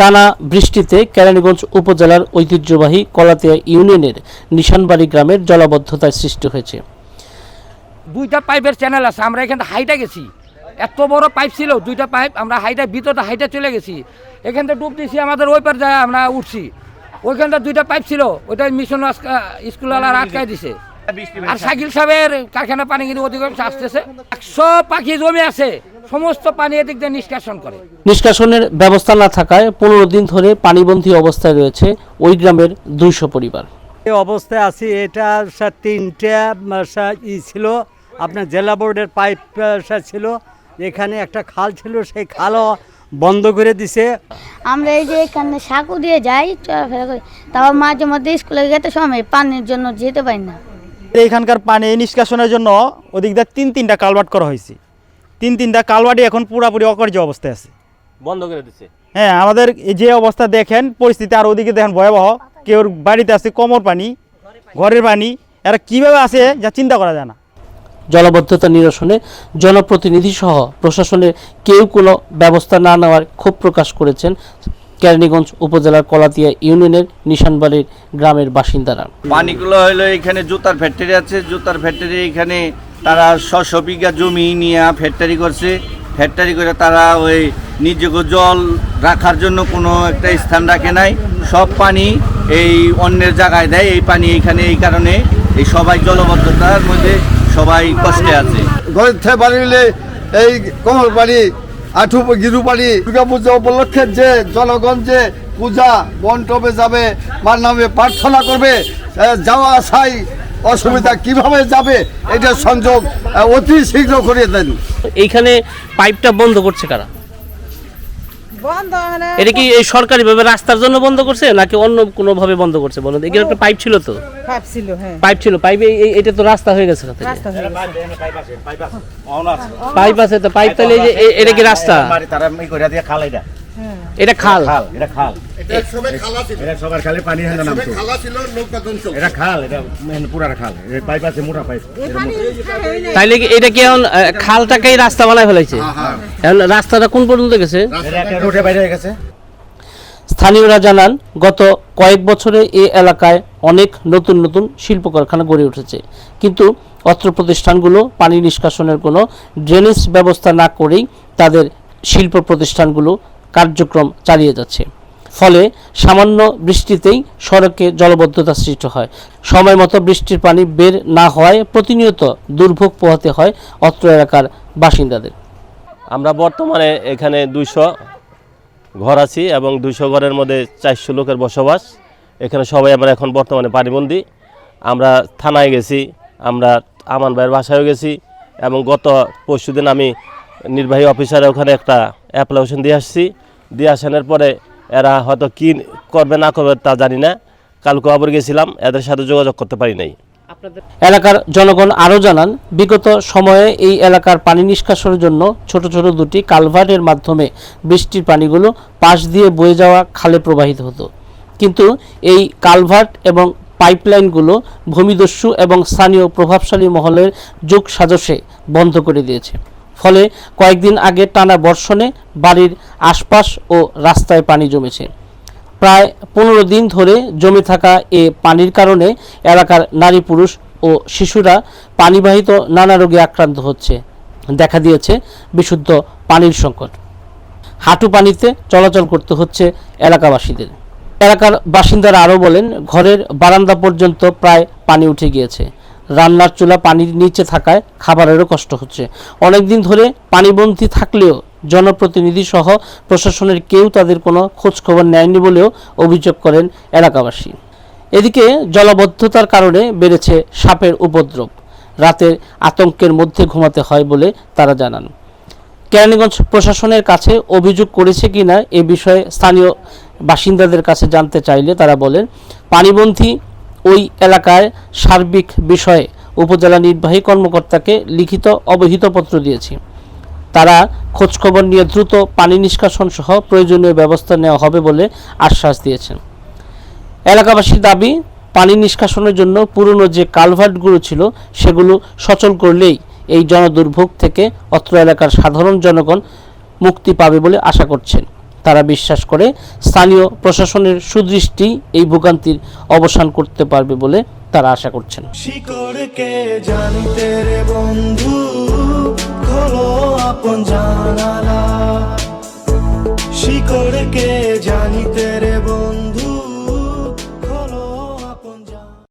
টানা বৃষ্টিতে কেরানীগঞ্জ উপজেলার ঐতিহ্যবাহী কলাতিয়া ইউনিয়নের নিশানবাড়ি গ্রামের জলাবদ্ধতার সৃষ্টি হয়েছে। দুইটা পাইপের চ্যানেল আছে, আমরা এখানে হাইটা গেছি। এত বড় পাইপ ছিল, দুইটা পাইপ, আমরা হাইটা ভিতরটা হাইটা চলে গেছি। এখান থেকে ডুব দিয়েছি আমাদের ওই পার যায় আমরা উঠছি। ওইখানটা দুইটা পাইপ ছিল, ওইটা মিশন স্কুলওয়ালার আটকায় দিছে। আর সাইকেল সাহেবের কারখানা পানি কিন্তু অধিকাংশ আসতেছে। একশো পাখি জমি আছে সমস্ত পানি এদিক দিয়ে নিষ্কাশন করে। নিষ্কাশনের ব্যবস্থা না থাকায় পনেরো দিন ধরে পানিবন্দী অবস্থায় রয়েছে ওই গ্রামের দুইশো পরিবার। এই অবস্থায় আছি এটা স্যার তিনটা ই ছিল আপনার জেলা বোর্ডের পাইপ ছিল এখানে একটা খাল ছিল সেই খালও বন্ধ করে দিছে। আমরা এই যে এখানে সাঁকু দিয়ে যাই চলাফেরা করি তাও মাঝে মধ্যে স্কুলে যেতে সময় পানির জন্য যেতে পারি না। এইখানকার পানি নিষ্কাশনের জন্য ওদিক দিয়ে তিন তিনটা কালভার্ট করা হয়েছে। তিন তিনটা কালভার্টই এখন পুরাপুরি অকার্য অবস্থায় আছে। বন্ধ করে দিচ্ছে হ্যাঁ আমাদের এই যে অবস্থা দেখেন পরিস্থিতি আর ওদিকে দেখেন ভয়াবহ। কেউ বাড়িতে আছে কোমর পানি ঘরের পানি এরা কীভাবে আছে যা চিন্তা করা যায় না। জলাবদ্ধতা নিরসনে জনপ্রতিনিধি সহ প্রশাসনের কেউ কোনো ব্যবস্থা না নেওয়ার ক্ষোভ প্রকাশ করেছেন কেরানীগঞ্জ উপজেলার কলাতিয়া ইউনিয়নের নিশানবাড়ির গ্রামের বাসিন্দারা। পানিগুলো হলো এখানে জুতার ফ্যাক্টরি আছে। জুতার ফ্যাক্টরি এখানে তারা ছশো বিঘা জমি নিয়ে ফ্যাক্টরি করছে। ফ্যাক্টরি করে তারা ওই নিজেকে জল রাখার জন্য কোনো একটা স্থান রাখে নাই। সব পানি এই অন্যের জায়গায় দেয়। এই পানি এখানে এই কারণে এই সবাই জলবদ্ধতার মধ্যে সবাই কষ্টে আছে। ঘরের বাড়ি এই কমল বাড়ি আঠু গিরুবাড়ি, দুর্গাপূজা দুর্গা পূজা উপলক্ষে যে জনগণ যে পূজা মণ্ডপে যাবে, মার নামে প্রার্থনা করবে যাওয়া আসাই অসুবিধা কীভাবে যাবে, এটা সংযোগ অতি শীঘ্র করিয়ে দেন। এইখানে পাইপটা বন্ধ করছে কারা? এটা কি এই সরকারি ভাবে রাস্তার জন্য বন্ধ করছে নাকি অন্য কোনো ভাবে বন্ধ করছে বলুন? এখানে একটা পাইপ ছিল তো? পাইপ ছিল হ্যাঁ। পাইপ ছিল পাইপ এটা তো রাস্তা হয়ে গেছে রাস্তা হয়ে গেছে। পাইপ আছে তো পাইপ তাহলে এই যে এ- এটা কি রাস্তা? করে দিয়ে খাল এটা। এটা খাল? খাল এটা খাল। এটা সবার খালি পানি হেন নাম এটা খাল এটা পুরা খাল। পাইপ আছে মোটা পাইপ। তাইলে কি এটা কি এখন আহ, খালটাকেই রাস্তা বানায় ফেলাইছে? এখন রাস্তাটা কোন পর্যন্ত গেছে? রোডে বাইরে গেছে। স্থানীয়রা জানান গত কয়েক বছরে এই এলাকায় অনেক নতুন নতুন শিল্প কারখানা গড়ে উঠেছে। কিন্তু অত্র প্রতিষ্ঠানগুলো পানি নিষ্কাশনের কোনো ড্রেনেজ ব্যবস্থা না করেই তাদের শিল্প প্রতিষ্ঠানগুলো কার্যক্রম চালিয়ে যাচ্ছে। ফলে সামান্য বৃষ্টিতেই সড়কে জলবদ্ধতা সৃষ্টি হয়। সময় মতো বৃষ্টির পানি বের না হওয়ায় প্রতিনিয়ত দুর্ভোগ পোহাতে হয় অত্র এলাকার বাসিন্দাদের। আমরা বর্তমানে এখানে দুইশো ঘর আছি এবং দুইশো ঘরের মধ্যে চারশো লোকের বসবাস। এখানে সবাই আমরা এখন বর্তমানে পানিবন্দি। আমরা থানায় গেছি, আমরা আমান ভাইয়ের বাসায়ও গেছি এবং গত পরশুদিন আমি নির্বাহী অফিসারে ওখানে একটা অ্যাপ্লিকেশন দিয়ে আসছি। দিয়ে আসানোর পরে এরা হয়তো কী করবে না করবে তা জানি না। কালকে আবার গেছিলাম এদের সাথে যোগাযোগ করতে পারি নাই। এলাকার জনগণ আরও জানান বিগত সময়ে এই এলাকার পানি নিষ্কাশনের জন্য ছোট ছোট দুটি কালভার্টের মাধ্যমে বৃষ্টির পানিগুলো পাশ দিয়ে বয়ে যাওয়া খালে প্রবাহিত হতো। কিন্তু এই কালভার্ট এবং পাইপলাইনগুলো ভূমিদস্যু এবং স্থানীয় প্রভাবশালী মহলের যুগ সাজসে বন্ধ করে দিয়েছে। ফলে কয়েকদিন আগে টানা বর্ষণে বাড়ির আশপাশ ও রাস্তায় পানি জমেছে। প্রায় পনেরো দিন ধরে জমে থাকা এ পানির কারণে এলাকার নারী পুরুষ ও শিশুরা পানিবাহিত নানা রোগে আক্রান্ত হচ্ছে। দেখা দিয়েছে বিশুদ্ধ পানির সংকট। হাঁটু পানিতে চলাচল করতে হচ্ছে এলাকাবাসীদের। এলাকার বাসিন্দারা আরও বলেন, ঘরের বারান্দা পর্যন্ত প্রায় পানি উঠে গিয়েছে। রান্নার চুলা পানির নিচে থাকায় খাবারেরও কষ্ট হচ্ছে। অনেকদিন ধরে পানিবন্দী থাকলেও জনপ্রতিনিধি সহ প্রশাসনের কেউ তাদের কোনো খোঁজ খবর নেয়নি বলেও অভিযোগ করেন এলাকাবাসী। এদিকে জলাবদ্ধতার কারণে বেড়েছে সাপের উপদ্রব। রাতের আতঙ্কের মধ্যে ঘুমাতে হয় বলে তারা জানান। কেরানীগঞ্জ প্রশাসনের কাছে অভিযোগ করেছে কিনা এ বিষয়ে স্থানীয় বাসিন্দাদের কাছে জানতে চাইলে তারা বলেন পানিবন্ধী ওই এলাকায় সার্বিক বিষয়ে উপজেলা নির্বাহী কর্মকর্তাকে লিখিত অবহিতপত্র দিয়েছি। তারা খোঁজখবর নিয়ে দ্রুত পানি নিষ্কাশন সহ প্রয়োজনীয় ব্যবস্থা নেওয়া হবে বলে আশ্বাস দিয়েছেন। এলাকাবাসীর দাবি, পানি নিষ্কাশনের জন্য পুরনো যে কালভার্টগুলো ছিল সেগুলো সচল করলেই এই জনদুর্ভোগ থেকে অত্র এলাকার সাধারণ জনগণ মুক্তি পাবে বলে আশা করছেন। তারা বিশ্বাস করে স্থানীয় প্রশাসনের সুদৃষ্টি এই ভোগান্তির অবসান করতে পারবে বলে তারা আশা করছেন। শিকড়কে জানিতে